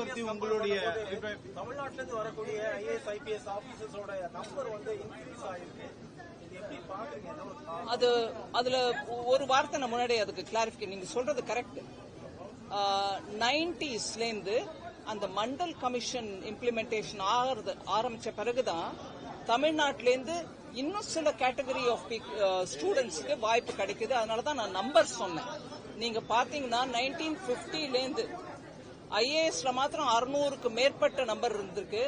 பத்தி உங்களுடைய தமிழ்நாட்டுல இருந்து வரக்கூடிய ஐஏஎஸ் ஐபிஎஸ் ஆபீசர்ஸோட நம்பர் வந்து இன்க்ரீஸ் ஆயிருக்கு? அது அதுல ஒரு வார்த்தை நான் முன்னாடி அதுக்கு கிளாரிஃபிகேஷன் நீங்க சொல்றது கரெக்ட் நைன்டிஸ்லேருந்து அந்த மண்டல் கமிஷன் இம்ப்ளிமெண்டேஷன் ஆகிறது ஆரம்பிச்ச பிறகுதான் தமிழ்நாட்டிலேருந்து இன்னும் சில கேட்டகரி ஆஃப் ஸ்டூடெண்ட்ஸுக்கு வாய்ப்பு கிடைக்குது. அதனால தான் நான் நம்பர் சொன்னேன். நீங்க பாத்தீங்கன்னா நைன்டீன் பிப்டிலேருந்து ஐஏஎஸ்ல மாத்திரம் அறுநூறுக்கு மேற்பட்ட நம்பர் இருந்திருக்கு.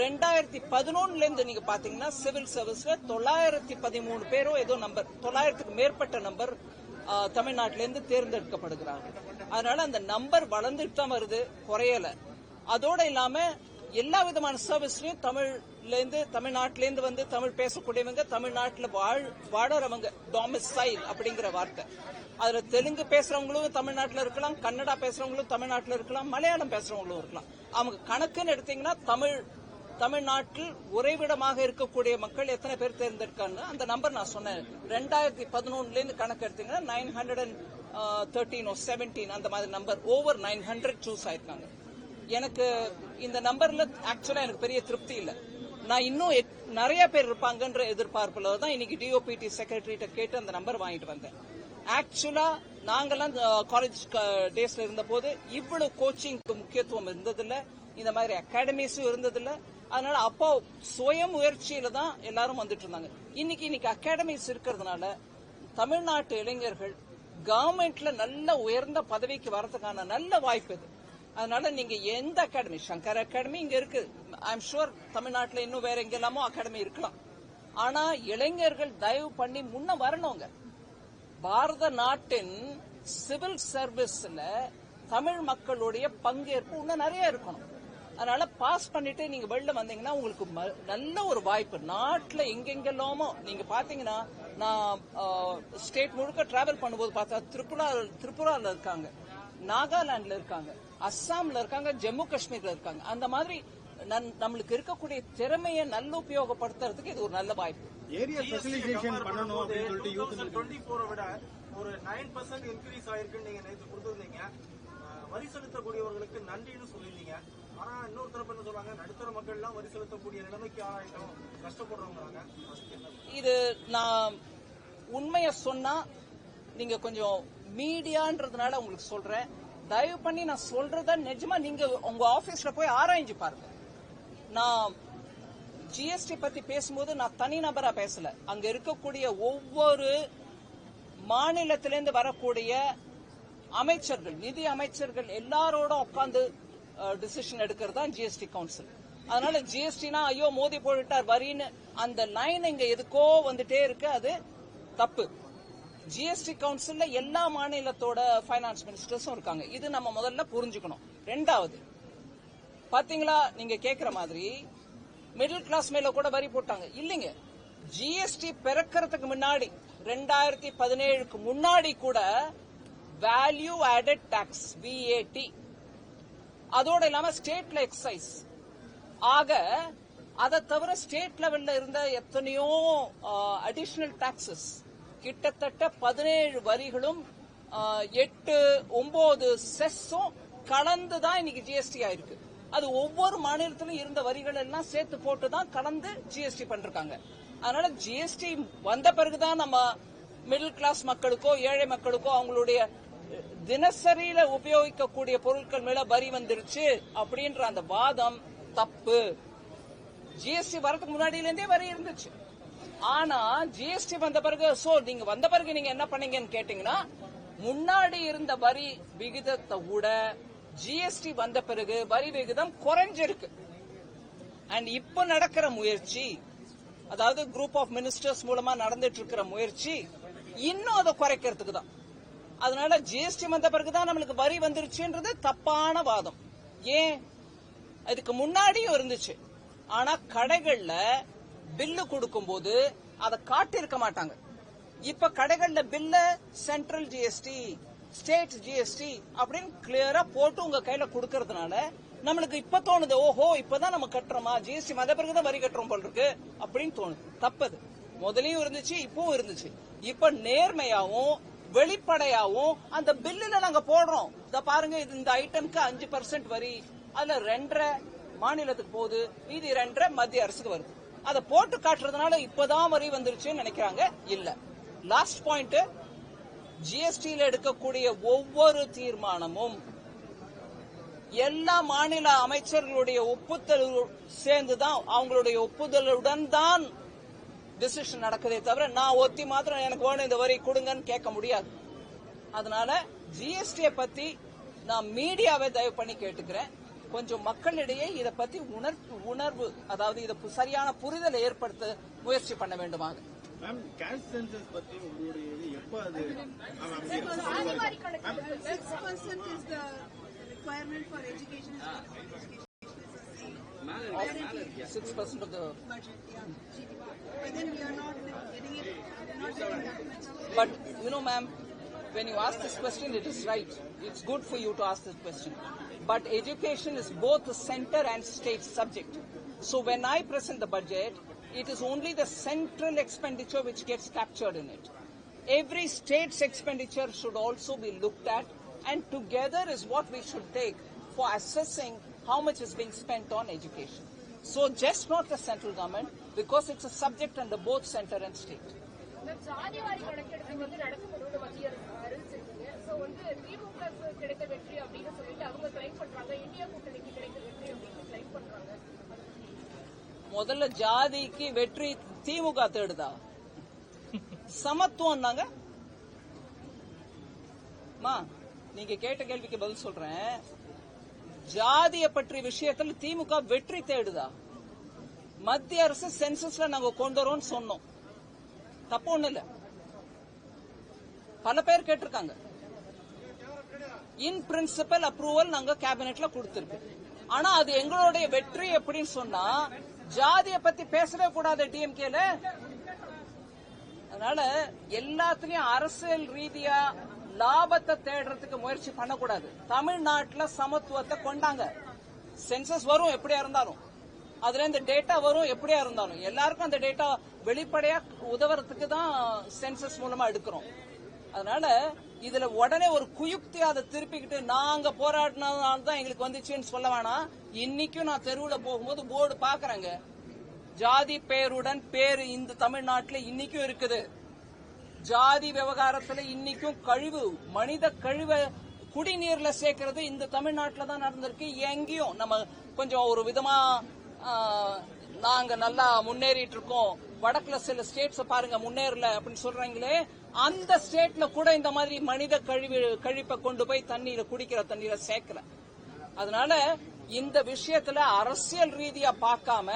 ரெண்டாயிரத்தி பதினொன்னுல இருந்து நீங்க பாத்தீங்கன்னா சிவில் சர்வீஸ்ல தொள்ளாயிரத்தி பதிமூணு பேரோ ஏதோ நம்பர் தொள்ளாயிரத்துக்கு மேற்பட்ட நம்பர் தமிழ்நாட்டிலேருந்து தேர்ந்தெடுக்கப்படுகிறாங்க. அதனால அந்த நம்பர் வளர்ந்துட்டு தான் வருது குறையல. அதோட இல்லாம எல்லா விதமான சர்வீஸ்லயும் தமிழ்லேருந்து தமிழ்நாட்டிலேருந்து வந்து தமிழ் பேசக்கூடியவங்க தமிழ்நாட்டில் வாழ் வாழறவங்க டாமிசைல் அப்படிங்கிற வார்த்தை. அதுல தெலுங்கு பேசுறவங்களும் தமிழ்நாட்டில் இருக்கலாம் கன்னடா பேசுறவங்களும் தமிழ்நாட்டில் இருக்கலாம் மலையாளம் பேசுறவங்களும் இருக்கலாம். அவங்க கணக்குன்னு எடுத்தீங்கன்னா தமிழ் தமிழ்நாட்டில் உறைவிடமாக இருக்கக்கூடிய மக்கள் எத்தனை பேர் தேர்ந்தெடுக்காங்க? அந்த நம்பர் நான் சொன்னேன். ரெண்டாயிரத்தி பதினொன்னுல இருந்து கணக்கு எடுத்தீங்கன்னா nine hundred and thirteen or seventeen அந்த மாதிரி number over nine hundred choose ஆயிருக்காங்க. எனக்கு இந்த நம்பர்ல ஆக்சுவலா எனக்கு பெரிய திருப்தி இல்லை. நான் இன்னும் நிறைய பேர் இருப்பாங்கன்ற எதிர்பார்ப்புல தான் இன்னைக்கு டிஓபிடி செக்ரட்டரிட்ட கேட்டு அந்த நம்பர் வாங்கிட்டு வந்தேன். ஆக்சுவலா நாங்கெல்லாம் காலேஜ் டேஸ்ல இருந்த போது இவ்வளவு கோச்சிங்க்கு முக்கியத்துவம் இருந்ததில்ல. இந்த மாதிரி அகாடமிஸும் இருந்ததில்ல. அதனால அப்போ சுய முயற்சியில தான் எல்லாரும் வந்துட்டு இருந்தாங்க. இன்னைக்கு இன்னைக்கு அகாடமிஸ் இருக்கிறதுனால தமிழ்நாட்டு இளைஞர்கள் கவர்மெண்ட்ல நல்ல உயர்ந்த பதவிக்கு வரதுக்கான நல்ல வாய்ப்பு இது. அதனால நீங்க எந்த அகாடமி சங்கர் அகாடமி இங்க இருக்கு. ஐம் ஷுர் தமிழ்நாட்டில் இன்னும் வேற எங்கெல்லாமோ அகாடமி இருக்கலாம். ஆனா இளைஞர்கள் தயவு பண்ணி முன்ன வரணுங்க. பாரத நாட்டின் சிவில் சர்வீஸ்ல தமிழ் மக்களுடைய பங்கேற்பு இன்னும் நிறைய இருக்கணும். அதனால பாஸ் பண்ணிட்டு நீங்க வெளில வந்தீங்கன்னா உங்களுக்கு ம- நல்ல ஒரு வாய்ப்பு. நாட்டுல எங்கெங்கெல்லாமோ நீங்க பாத்தீங்கன்னா நான் ஸ்டேட் முழுக்க டிராவல் பண்ணும்போது பார்த்தா திரிபுரா திரிபுரால இருக்காங்க. நாகாலாந்துல இருக்காங்க. அஸ்ஸாம்ல இருக்காங்க ஜம்மு காஷ்மீர்ல இருக்காங்க. அந்த மாதிரி நன்- நம்மளுக்கு இருக்கக்கூடிய திறமையை நல்ல உபயோகப்படுத்துறதுக்கு இது ஒரு நல்ல வாய்ப்பு. ஏரியா ஸ்பெஷலைசேஷன் பண்ணணும் அப்படின்னு சொல்லிட்டு யூத் 2024 விட ஒரு 9% இன்க்ரீஸ் ஆயிருக்குன்னு நீங்க நேத்து கொடுத்திருந்தீங்க. வரி செலுத்தக்கூடியவர்களுக்கு நன்றின்னு சொல்லியிருந்தீங்க. ஆனா இன்னொரு தரப்பு என்ன சொல்றாங்க? நடுத்தர மக்கள் எல்லாம் வரி செலுத்தக்கூடிய நிலைமைக்கு ஆயிட்டோம் கஷ்டப்படுறவங்க இது நான் உண்மைய சொன்னா நீங்க கொஞ்சம் மீடியான்றதுனால உங்களுக்கு சொல்றேன். தயவு பண்ணி நான் சொல்றத நிஜமா நீங்க உங்க ஆபீஸ்ல போய் ஆராய்ஞ்சு பாருங்க. நான் ஜிஎஸ்டி பத்தி பேசும்போது நான் தனிநபரா பேசல. அங்க இருக்கக்கூடிய ஒவ்வொரு மாநிலத்திலிருந்து வரக்கூடிய அமைச்சர்கள் நிதி அமைச்சர்கள் எல்லாரோட உட்காந்து டிசிஷன் எடுக்கிறது தான் ஜிஎஸ்டி கவுன்சில் அதனால ஜிஎஸ்டினா ஐயோ மோதி போட்டுட்டார் வரின்னு. அந்த லைன் இங்க எதுக்கோ வந்துட்டே இருக்கு அது தப்பு. ஜிஎஸ்டி கவுன்சில்ல எல்லா மாநிலத்தோட ஃபைனான்ஸ் மினிஸ்டர்ஸும் இருக்காங்க. இது நம்ம முதல்ல புரிஞ்சுக்கணும். ரெண்டாவது பாத்தீங்களா நீங்க கேக்குற மாதிரி மிடில் கிளாஸ் மேல கூட வரி போட்டாங்க. இல்லைங்க. ஜிஎஸ்டி பிறக்கிறதுக்கு முன்னாடி ரெண்டாயிரத்தி பதினேழுக்கு முன்னாடி கூட வேல்யூ ஆடட் டாக்ஸ் விஏடி அதோட இல்லாம ஸ்டேட்ல எக்ஸைஸ் ஆக அதை தவிர ஸ்டேட் லெவல்ல இருந்த எத்தனையோ அடிஷனல் டாக்ஸஸ் கிட்டத்தட்ட பதினேழு வரிகளும் எட்டு ஒன்பது செஸ்ஸும் கலந்து தான் இன்னைக்கு ஜிஎஸ்டி ஆயிருக்கு. அது ஒவ்வொரு மாநிலத்திலும் இருந்த வரிகள் எல்லாம் சேர்த்து போட்டு தான் கலந்து ஜிஎஸ்டி பண்ணிருக்காங்க. அதனால ஜிஎஸ்டி வந்த பிறகுதான் நம்ம மிடில் கிளாஸ் மக்களுக்கோ ஏழை மக்களுக்கோ அவங்களுடைய தினசரியில உபயோகிக்கக்கூடிய பொருட்கள் மேல வரி வந்துருச்சு அப்படின்ற அந்த வாதம் தப்பு. ஜிஎஸ்டி வரதுக்கு முன்னாடியிலேருந்தே வரி இருந்துச்சு. ஆனா ஜிஎஸ்டி வந்த பிறகு சோ நீங்க வந்த பிறகு நீங்க என்ன பண்ணீங்கன்னு கேட்டீங்கன்னா முன்னாடி இருந்த வரி விகிதத்தை விட ஜிஎஸ்டி வந்த பிறகு வரி விகிதம் குறைஞ்சிருக்கு. அண்ட் இப்ப நடக்கிற முயற்சி அதாவது குரூப் ஆஃப் மினிஸ்டர்ஸ் மூலமா நடந்துட்டு இருக்கிற முயற்சி இன்னும் அதை குறைக்கிறதுக்கு தான். அதனால ஜிஎஸ்டி வந்த பிறகுதான் நம்மளுக்கு வரி வந்துருச்சுன்றது தப்பான வாதம். ஏன்? அதுக்கு முன்னாடியும் இருந்துச்சு. ஆனா கடைகள்ல பில்லு கொடுக்கும்போது அதை காட்டியிருக்க மாட்டாங்க. இப்ப கடைகள்ல பில்ல சென்ட்ரல் ஜிஎஸ்டி ஸ்டேட் ஜிஎஸ்டி அப்படின்னு கிளியரா போட்டு உங்க கையில கொடுக்கறதுனால நம்மளுக்கு இப்ப தோணுது ஓஹோ இப்பதான் நம்ம கட்டுறோமா? ஜிஎஸ்டி மத பிறகுதான் வரி கட்டுறோம் போல் இருக்கு அப்படின்னு தோணுது. தப்பது. முதலையும் இருந்துச்சு இப்பவும் இருந்துச்சு. இப்ப நேர்மையாவும் வெளிப்படையாவும் அந்த பில்லுல நாங்க போடுறோம். இத பாருங்க இது இந்த ஐட்டம்க்கு அஞ்சு பர்சன்ட் வரி. அதுல ரெண்டரை மாநிலத்துக்கு போகுது. மீதி ரெண்டரை மத்திய அரசுக்கு வருது. அதை போட்டு காட்டுறதுனால இப்பதான் வரி வந்துருச்சுன்னு நினைக்கிறாங்க? இல்ல. லாஸ்ட் பாயிண்ட் ஜிஎஸ்டியில் எடுக்கக்கூடிய ஒவ்வொரு தீர்மானமும் எல்லா மாநில அமைச்சர்களுடைய ஒப்புதல் சேர்ந்துதான் அவங்களுடைய ஒப்புதலுடன் தான் டிசிஷன் நடக்குதே தவிர நான் ஒத்தி மாத்திரம் எனக்கு வேணும் இந்த வரி கொடுங்கன்னு கேட்க முடியாது. அதனால ஜிஎஸ்டியை பத்தி நான் மீடியாவை தயவு பண்ணி கேட்டுக்கிறேன். கொஞ்சம் மக்களிடையே இதை பத்தி உணர்வு உணர்வு அதாவது இதை சரியான புரிதலை ஏற்படுத்த முயற்சி பண்ண வேண்டுமாக. மேம் கேஷ் சென்சஸ் பத்தி உங்களுடைய Six percent is the requirement for education. Six percent of the budget, yeah. But But you know, ma'am, when you ask this question, it is right. It's good for you to ask this question. But education is both a center and state subject. So when I present the budget, it is only the central expenditure which gets captured in it. Every state's expenditure should also be looked at, and together is what we should take for assessing how much is being spent on education. So just not the central government, because it's a subject under both center and state. Ma'am ஜாதிவாரி கணக்கெடுப்பு வந்து நடத்தப்படுவது மத்திய அரசு அறிவிச்சிருக்கீங்க so வந்து திமுக க்கு கிடைத்த வெற்றி அப்படின்னு சொல்லிட்டு அவங்க கிளைம் பண்றாங்க இந்தியா கூட்டணிக்கு கிடைத்த வெற்றி அப்படின்னு கிளைம் பண்றாங்க முதல்ல ஜாதிக்கு வெற்றி திமுக தேடுதா சமத்துவம்னாங்க மா நீங்க கேட்ட கேள்விக்கு பதில் சொல்றேன். ஜாதிய பற்றி விஷயத்துல திமுக வெற்றி தேடுதா? மத்திய அரசு சென்சஸ்ல நாங்க கொண்டு வரோம்னு சொன்னோம். தப்பு ஒண்ணு இல்ல. பல பேர் கேட்டிருக்காங்க. இன் பிரின்சிபல் அப்ரூவல் நாங்க கேபினெட்ல கொடுத்திருக்கு. ஆனா அது எங்களுடைய வெற்றி எப்படின்னு சொன்னா ஜாதிய பத்தி பேசவே கூடாது டிஎம்கேல அதனால எல்லாத்துலயும் அரசியல் ரீதியா லாபத்தை தேடுறதுக்கு முயற்சி பண்ணக்கூடாது. தமிழ்நாட்டில் சமத்துவத்தை கொண்டாங்க. சென்சஸ் வரும் எப்படியா இருந்தாலும். அதுல இந்த டேட்டா வரும் எப்படியா இருந்தாலும். எல்லாருக்கும் அந்த டேட்டா வெளிப்படையா உதவுறதுக்கு தான் சென்சஸ் மூலமா எடுக்கிறோம். அதனால இதுல உடனே ஒரு குயுக்தி அதை திருப்பிக்கிட்டு நாங்க போராடினதுனால தான் எங்களுக்கு வந்துச்சுன்னு சொல்ல வேணாம். இன்னைக்கும் நான் தெருவில் போகும்போது போர்டு பாக்குறேங்க ஜாதி பேருடன் பேரு இந்த தமிழ்நாட்டில் இன்னைக்கும் இருக்குது. ஜாதி விவகாரத்துல இன்னைக்கும் கழிவு மனித கழிவை குடிநீர்ல சேர்க்கறது இந்த தமிழ்நாட்டில் தான் நடந்திருக்கு. எங்கேயும் நம்ம கொஞ்சம் ஒரு விதமா நாங்க நல்லா முன்னேறிட்டு இருக்கோம் வடக்குல சில ஸ்டேட்ஸ் பாருங்க முன்னேறல அப்படின்னு சொல்றாங்களே அந்த ஸ்டேட்ல கூட இந்த மாதிரி மனித கழிவு கழிப்பை கொண்டு போய் தண்ணீரை குடிக்கிற தண்ணீரை சேர்க்கல. அதனால இந்த விஷயத்துல அரசியல் ரீதியா பார்க்காம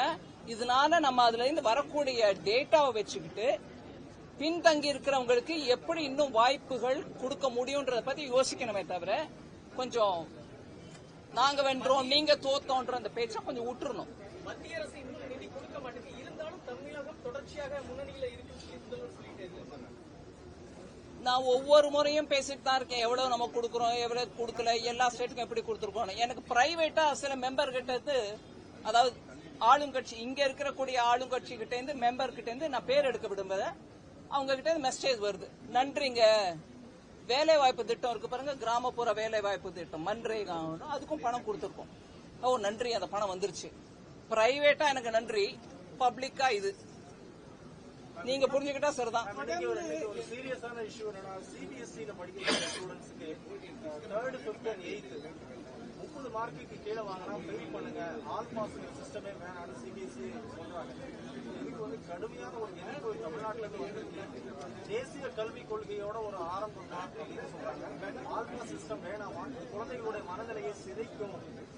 இதனால நம்ம அதுல இருந்து வரக்கூடிய டேட்டாவை வச்சுக்கிட்டு பின்தங்கி இருக்கிறவங்களுக்கு எப்படி இன்னும் வாய்ப்புகள் கொடுக்க முடியும்ன்றத பத்தி யோசிக்கணுமே தவிர கொஞ்சம் நாங்க வென்றோம் நீங்க தோத்தோன்ற அந்த பேச்சை கொஞ்சம் விட்டுறணும். மத்திய அரசு இன்னும் நிதி கொடுக்க மாட்டேங்குது. இருந்தாலும் தமிழகம் தொடர்ச்சியாக முன்னணியில இருக்காரு நான் ஒவ்வொரு முறையும் பேசிட்டு தான் இருக்கேன். எவ்வளவு நம்ம கொடுக்கறோம் எவ்வளவு கொடுக்கல எல்லா ஸ்டேட்டுக்கும் எப்படி கொடுத்துருக்கோம் எனக்கு பிரைவேட்டா சில மெம்பர் கிட்ட அதாவது ஆளுங்கட்சி இங்க இருக்கக்கூடிய ஆளுங்கட்சி கிட்ட இருந்து மெம்பர் கிட்ட இருந்து நான் பேர் எடுக்க விடும்போது அவங்க கிட்ட இருந்து மெசேஜ் வருது. நன்றிங்க. வேலை வாய்ப்பு திட்டம் இருக்கு பாருங்க கிராமப்புற வேலை வாய்ப்பு திட்டம். மன்ரேகா அதுக்கும் பணம் கொடுத்துருக்கோம். ஓ நன்றி அந்த பணம் வந்துருச்சு. பிரைவேட்டா எனக்கு நன்றி. பப்ளிக்கா இது. நீங்க புரிஞ்சுக்கிட்டா சரிதான். சீரியஸான இஷ்யூ என்னன்னா சிபிஎஸ்சியில படிக்கிற ஸ்டூடெண்ட்ஸ்க்கு தேர்ட் அண்ட் முப்பது மார்க்குக்கு கீழே வாங்கினா ஃபெயில் பண்ணுங்க. ஆல் பாஸ் சிஸ்டமே வேணாம்னு சிபிஎஸ்சி சொல்றாங்க. இதுக்கு வந்து கடுமையான ஒரு எதிர்ப்பு தமிழ்நாட்டில் இருந்து தேசிய கல்விக் கொள்கையோட ஒரு ஆரம்பம் தான் அப்படின்னு சொல்றாங்க. ஆல் பாஸ் சிஸ்டம் வேணாமா? குழந்தைகளுடைய மனநிலையை சிதைக்கும்.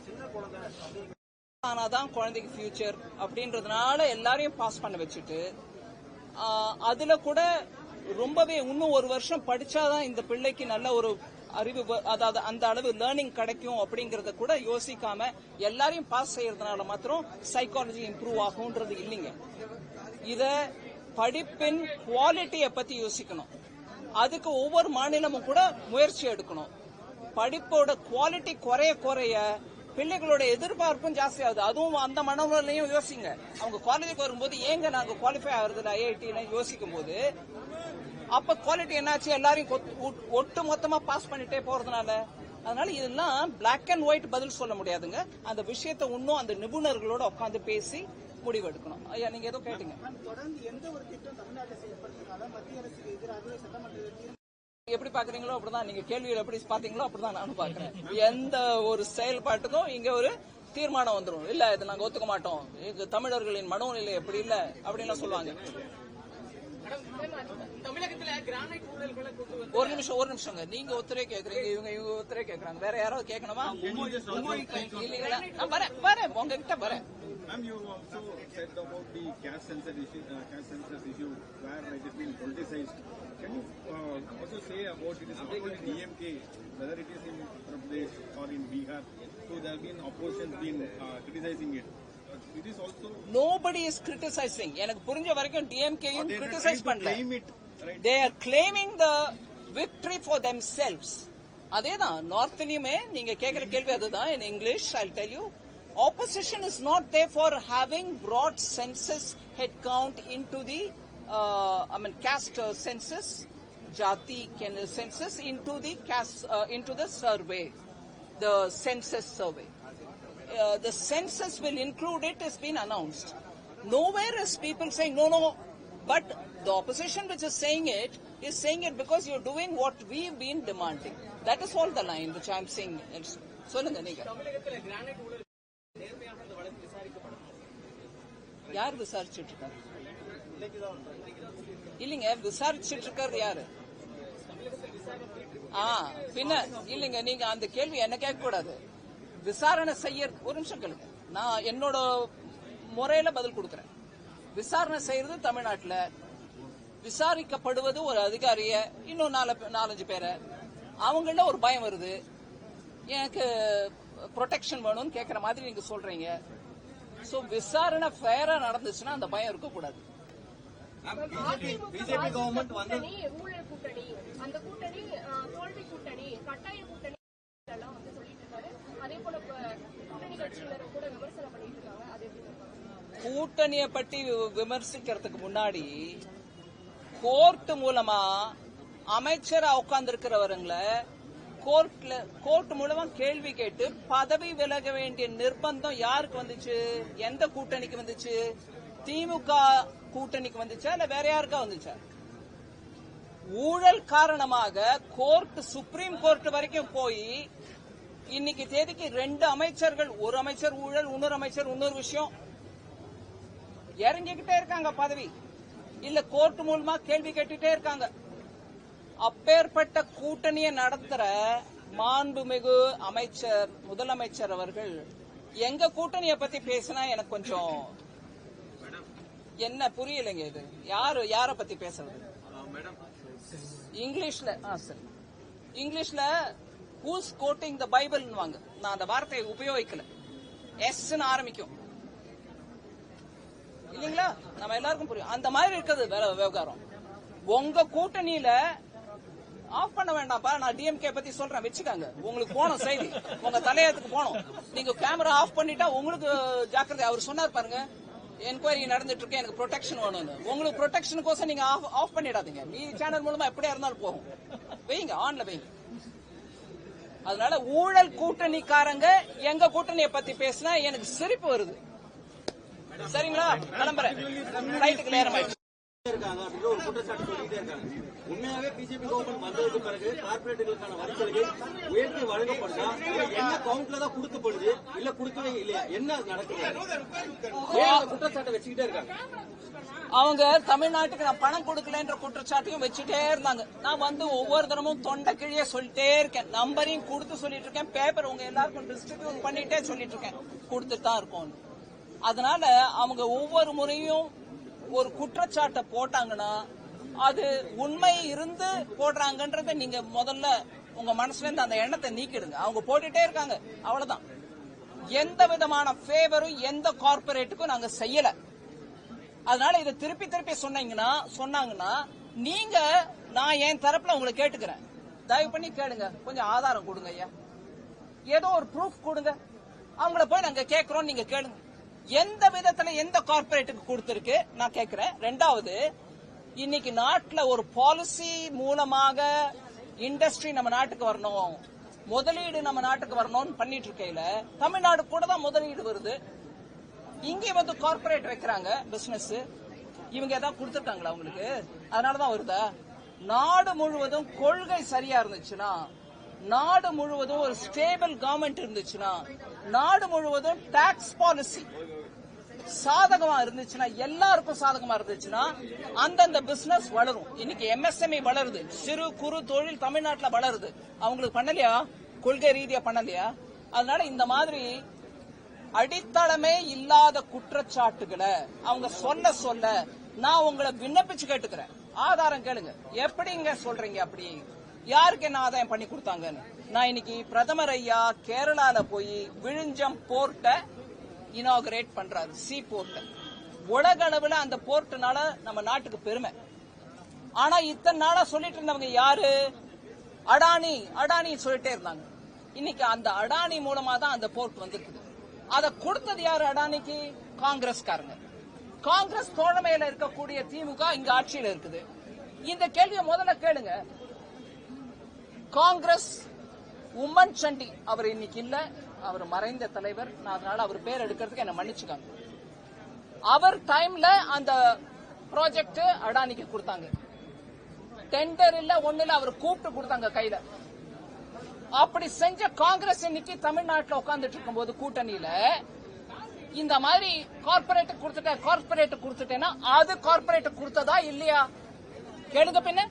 சின்ன குழந்தை அப்படிங்கிற ஆனாதான் குழந்தைக்கு ஃபியூச்சர் அப்படின்றதுனால எல்லாரையும் பாஸ் பண்ண வச்சுட்டு அதுல கூட ரொம்பவே இன்னும் ஒரு வருஷம் படிச்சாதான் இந்த பிள்ளைக்கு நல்ல ஒரு அறிவு அதாவது அந்த அளவு லேர்னிங் கிடைக்கும் அப்படிங்கறத கூட யோசிக்காம எல்லாரையும் பாஸ் செய்யறதுனால மாத்திரம் சைக்காலஜி இம்ப்ரூவ் ஆகும்ன்றது இல்லைங்க. இத படிப்பின் குவாலிட்டியை பத்தி யோசிக்கணும். அதுக்கு ஒவ்வொரு மாநிலமும் கூட முயற்சி எடுக்கணும். படிப்போட குவாலிட்டி குறைய குறைய பிள்ளைகளோட எதிர்பார்ப்பும் ஜாஸ்தி ஆகுது. அதுவும் அந்த மனநிலையும் யோசிங்க. அவங்க காலேஜுக்கு வரும்போது ஏங்க நாங்க குவாலிஃபை ஆகுறதுல ஐஐடி யோசிக்கும் போது அப்ப குவாலிட்டி என்னாச்சு? எல்லாரையும் ஒட்டு மொத்தமா பாஸ் பண்ணிட்டே போறதுனால. அதனால இதெல்லாம் பிளாக் அண்ட் ஒயிட் பதில் சொல்ல முடியாதுங்க. அந்த விஷயத்தை இன்னும் அந்த நிபுணர்களோட உட்காந்து பேசி முடிவெடுக்கணும் ஐயா நீங்க ஏதோ கேட்டீங்க. எப்படி பாக்குறீங்களோ அப்படிதான். நீங்க கேள்விகள் எப்படி பாத்தீங்களோ அப்படிதான் நானும் பாக்குறேன். எந்த ஒரு செயல்பாட்டுக்கும் இங்க ஒரு தீர்மானம் வந்துரும். இல்ல இது நாங்க ஒத்துக்க மாட்டோம். இது தமிழர்களின் மனோநிலை எப்படி இல்ல? அப்படின்னு சொல்லுவாங்க. ஒரு நிமிஷம் ஒரு நிமிஷங்க நீங்க ஒத்துரே கேக்குறீங்க இவங்க இவங்க ஒத்துரே கேக்குறாங்க வேற யாராவது கேட்கணுமா இல்லைங்களா நான் வரேன் வரேன் உங்ககிட்ட வரேன் Ma'am, you also said about the cash sensor issue, uh, cash census issue where it has been politicized. Can you uh, also say about it is not only DMK, whether it is in Uttar Pradesh or in Bihar, so there have been oppositions been uh, criticizing it. Uh, It is also nobody is criticising எனக்கு புரிஞ்ச வரைக்கும் டிஎம்கேயும் they are criticise trying to பண்ணல claim it, right? They are claiming the victory for themselves அதேதான் நார்த்லயுமே நீங்க கேக்குற கேள்வி அதுதான் in English I tell you opposition is not they for having brought census head count into the uh, I mean caste uh, census jati can- census into the caste uh, into the survey the census survey uh, the census will include it has been announced. Nowhere is people saying no, no. But the opposition which is saying it is saying it because you're doing what we've been demanding. That is all the line which I'm saying. It's- சொல்லுங்க நீங்க யார் விசாரிச்சுட்டு இருக்காரு இல்லைங்க விசாரிச்சுட்டு இருக்காரு யாரு ஆ பின்ன இல்லைங்க நீங்க அந்த கேள்வி என்ன கேட்க கூடாது விசாரணை செய்ய ஒரு நிமிஷம் கேளுங்க நான் என்னோட முறையில பதில் கொடுக்கறேன். விசாரணை செய்யறது தமிழ்நாட்டுல. விசாரிக்கப்படுவது ஒரு அதிகாரிய இன்னும் நாலு பே- நாலஞ்சு பேரை. அவங்கள ஒரு பயம் வருது. எனக்கு ப்ரொடெக்ஷன் வேணும்னு கேக்குற மாதிரி நீங்க சொல்றீங்க. சோ விசாரணை ஃபேரா நடந்துச்சுன்னா அந்த பயம் இருக்கக்கூடாது. பிஜேபி கவர்மெண்ட் கூட்டணி ஊழல் கூட்டணி அந்த கூட்டணி அஹ், தோல்வி கூட்டணி கட்டாய கூட்டணி எல்லாம் வந்து சொல்லிட்டு இருக்காரு அதே போல இப்ப கூட்டணி கட்சியினர் கூட விமர்சனம் பண்ணிட்டு இருக்காங்க அது எப்படி பார்க்கணும்? கூட்டணியை பற்றி வி- விமர்சிக்கிறதுக்கு முன்னாடி கோர்ட் மூலமா அமைச்சரா உட்கார்ந்து கோர்ட்ல கோர்ட் மூலமா கேள்வி கேட்டு பதவி விலக வேண்டிய நிர்பந்தம் யாருக்கு வந்துச்சு? எந்த கூட்டணிக்கு வந்துச்சு? திமுக கூட்டணிக்கு வந்துச்சா? இல்ல வேற யாருக்கா வந்துச்சா? ஊழல் காரணமாக கோர்ட் சுப்ரீம் கோர்ட் வரைக்கும் போய் இன்னைக்கு தேதிக்கு ரெண்டு அமைச்சர்கள் ஒரு அமைச்சர் ஊழல் இன்னொரு அமைச்சர் இன்னொரு விஷயம். இறங்கிக்கிட்டே இருக்காங்க பதவி. இல்ல கோர்ட் மூலமா கேள்வி கேட்டுட்டே இருக்காங்க. அப்பேற்பட்ட கூட்டணியை நடத்துற மாண்புமிகு அமைச்சர் முதலமைச்சர் அவர்கள் எங்க கூட்டணியை பத்தி பேசினா எனக்கு கொஞ்சம் என்ன புரியலைங்க இது? யாரு யார பத்தி பேசுறது? இங்கிலீஷ்ல ஆ சரி. இங்கிலீஷ்ல ஹூஸ் கோட்டிங் த பைபிள்னுவாங்க நான் அந்த வார்த்தையை உபயோகிக்கல. எஸ்ன்னு ஆரம்பிக்கும். இல்லைங்களா? நம்ம எல்லாருக்கும் புரியும். அந்த மாதிரி இருக்குது விவகாரம். உங்க கூட்டணியில ஆஃப் பண்ண வேண்டாம்ப்பா. நான் டிஎம்கே பத்தி சொல்றேன். வச்சுக்காங்க. உங்களுக்கு போனோம் செய்தி. உங்க தலையத்துக்கு போனோம். நீங்க கேமரா ஆஃப் பண்ணிட்டா உங்களுக்கு ஜாக்கிரதை. அவர் சொன்னார் பாருங்க என்கொயரி நடந்துட்டு இருக்கு எனக்கு ப்ரொடெக்ஷன் வேணும்னு. உங்களுக்கு ப்ரொடெக்ஷனுக்கோசம் நீங்க ஆஃப் ஆஃப் பண்ணிடாதீங்க. நீ சேனல் மூலமா எப்படியா இருந்தாலும் போகும். வைங்க ஆன்ல வைங்க. அதனால ஊழல் கூட்டணிக்காரங்க எங்க கூட்டணியை பத்தி பேசினா எனக்கு சிரிப்பு வருது. சரிங்களா? கிளம்புறேன் ஃபிளைட்டுக்கு நேரம் ஆயிடுச்சு. இருக்காங்க ஒரு குற்றச்சாட்டு சொல்லிட்டே இருக்காங்க. உண்மையாவே பிஜேபி கவர்மெண்ட் வந்ததுக்கு பிறகு கார்பரேட்டுகளுக்கான வரி சலுகை உயர்த்தி வழங்கப்படுதா என்ன கவுண்ட்ல தான் கொடுக்கப்படுது இல்ல கொடுக்கவே இல்லையா? என்ன நடக்குது? குற்றச்சாட்டை வச்சுக்கிட்டே இருக்காங்க? அவங்க தமிழ்நாட்டுக்கு நான் பணம் கொடுக்கலன்ற குற்றச்சாட்டையும் வச்சுட்டே இருந்தாங்க. நான் வந்து ஒவ்வொரு தினமும் தொண்டை கிழியே சொல்லிட்டே இருக்கேன். நம்பரையும் கொடுத்து சொல்லிட்டு இருக்கேன். பேப்பர் உங்க எல்லாருக்கும் டிஸ்ட்ரிபியூட் பண்ணிட்டே சொல்லிட்டு இருக்கேன். கொடுத்துட்டு தான் இருக்கும் அதனால அவங்க ஒவ்வொரு முறையும் ஒரு குற்றச்சாட்டை போட்டாங்கன்னா அது உண்மை இருந்து போடுறாங்கன்றத நீங்க முதல்ல உங்க மனசுல இருந்து அந்த எண்ணத்தை நீக்கிடுங்க. அவங்க போட்டுட்டே இருக்காங்க. அவ்வளவுதான். எந்த விதமான ஃபேவரும் எந்த கார்பரேட்டுக்கும் நாங்க செய்யல. அதனால இதை திருப்பி திருப்பி சொன்னீங்கன்னா சொன்னாங்கன்னா நீங்க நான் என் தரப்புல உங்களை கேட்டுக்கிறேன். தயவு பண்ணி கேளுங்க. கொஞ்சம் ஆதாரம் கொடுங்க ஐயா. ஏதோ ஒரு ப்ரூஃப் கொடுங்க. அவங்கள போய் நாங்க கேக்குறோம் நீங்க கேளுங்க. எந்த விதத்துல எந்த கார்பரேட்டுக்கு கொடுத்திருக்கு? நான் கேக்குறேன். ரெண்டாவது இன்னைக்கு நாட்டுல ஒரு பாலிசி மூலமாக இண்டஸ்ட்ரி நம்ம நாட்டுக்கு வரணும். முதலீடு நம்ம நாட்டுக்கு வரணும்னு பண்ணிட்டு இருக்கையில தமிழ்நாடு கூட தான் முதலீடு வருது. இங்கே வந்து கார்ப்பரேட் வைக்கிறாங்க பிசினஸ் இவங்க ஏதாவது கொடுத்துருக்காங்களா உங்களுக்கு? அதனாலதான் வருதா? நாடு முழுவதும் கொள்கை சரியா இருந்துச்சுன்னா நாடு முழுவதும் ஒரு ஸ்டேபிள் கவர்மெண்ட் இருந்துச்சுன்னா நாடு முழுவதும் டாக்ஸ் பாலிசி சாதகமா இருந்துச்சுன்னா எல்லாருக்கும் சாதகமா இருந்துச்சுன்னா அந்தந்த பிசினஸ் வளரும். இன்னைக்கு எம்எஸ்எம்இ வளருது. சிறு குறு தொழில் தமிழ்நாட்டில் வளருது. அவங்களுக்கு பண்ணலையா? கொள்கை ரீதியா பண்ணலையா? அதனால இந்த மாதிரி அடித்தளமே இல்லாத குற்றச்சாட்டுகளை அவங்க சொல்ல சொல்ல நான் உங்களை விண்ணப்பிச்சு கேட்டுக்கிறேன். ஆதாரம் கேளுங்க. எப்படிங்க சொல்றீங்க அப்படி? யாருக்கு என்ன ஆதாயம் பண்ணி கொடுத்தாங்கன்னு? நான் இன்னைக்கு பிரதமர் ஐயா கேரளால போய் விழுஞ்சம் போர்ட்டை இனாகரேட் பண்றாரு சி போர்ட் உலக அளவில் அந்த போர்ட்னால நம்ம நாட்டுக்கு பெருமை. ஆனா இத்தனை நாளா சொல்லிட்டு இருந்தவங்க யாரு? அடானி அடானி சொல்லிட்டே இருந்தாங்க. இன்னைக்கு அந்த அடானி மூலமா தான் அந்த போர்ட் வந்திருக்குது. அத கொடுத்தது யாரு அடானிக்கு? காங்கிரஸ்காரங்க. காங்கிரஸ் தோழமையில இருக்கக்கூடிய திமுக இங்க ஆட்சியில இருக்குது. இந்த கேள்வியை முதல்ல கேளுங்க. காங்கிரஸ் உம்மன் சண்டி அவர் இன்னைக்கு இல்ல. அவர் மறைந்த தலைவர். நான் அதனால அவர் பேர் எடுக்கிறதுக்கு என்ன மன்னிச்சுக்காங்க. அவர் டைம்ல அந்த ப்ராஜெக்ட் அடானிக்கு கொடுத்தாங்க. டெண்டர் இல்ல ஒண்ணு இல்ல அவர் கூப்பிட்டு கொடுத்தாங்க கையில. அப்படி செஞ்ச காங்கிரஸ் இன்னைக்கு தமிழ்நாட்டுல உட்கார்ந்துட்டு இருக்கும்போது கூட்டணியில இந்த மாதிரி கார்பரேட் கொடுத்துட்டேன் கார்பரேட் கொடுத்துட்டேன்னா அது கார்பரேட் கொடுத்ததா இல்லையா? கேளுங்க பின்ன.